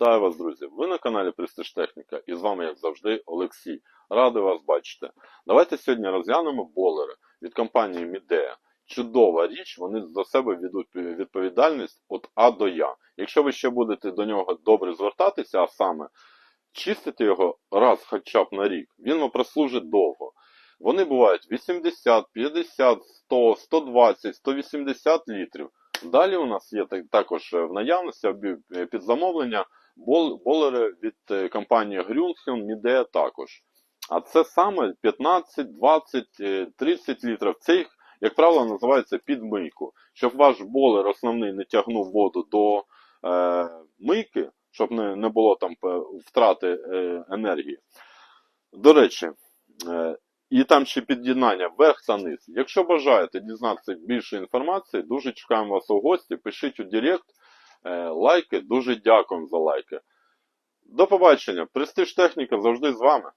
Вітаю вас, друзі! Ви на каналі Престиж Техніка і з вами, як завжди, Олексій. Радий вас бачити. Давайте сьогодні розглянемо болери від компанії Midea. Чудова річ, вони за себе ведуть відповідальність від А до Я. Якщо ви ще будете до нього добре звертатися, а саме чистити його раз хоча б на рік, він вам прослужить довго. Вони бувають 80, 50, 100, 120, 180 літрів. Далі у нас є також в наявності е, під замовлення болери від е, компанії Grünheim, Midea також. А це саме 15, 20, е, 30 літрів. Це їх, як правило, називається під мийку. Щоб ваш болер основний не тягнув воду до е, мийки, щоб не, не було там е, втрати е, енергії. До речі, е, і там ще під'єднання вверх та низ. Якщо бажаєте дізнатися більше інформації, дуже чекаємо вас у гості. Пишіть у Директ, лайки. Дуже дякуємо за лайки. До побачення. Престиж техніка завжди з вами.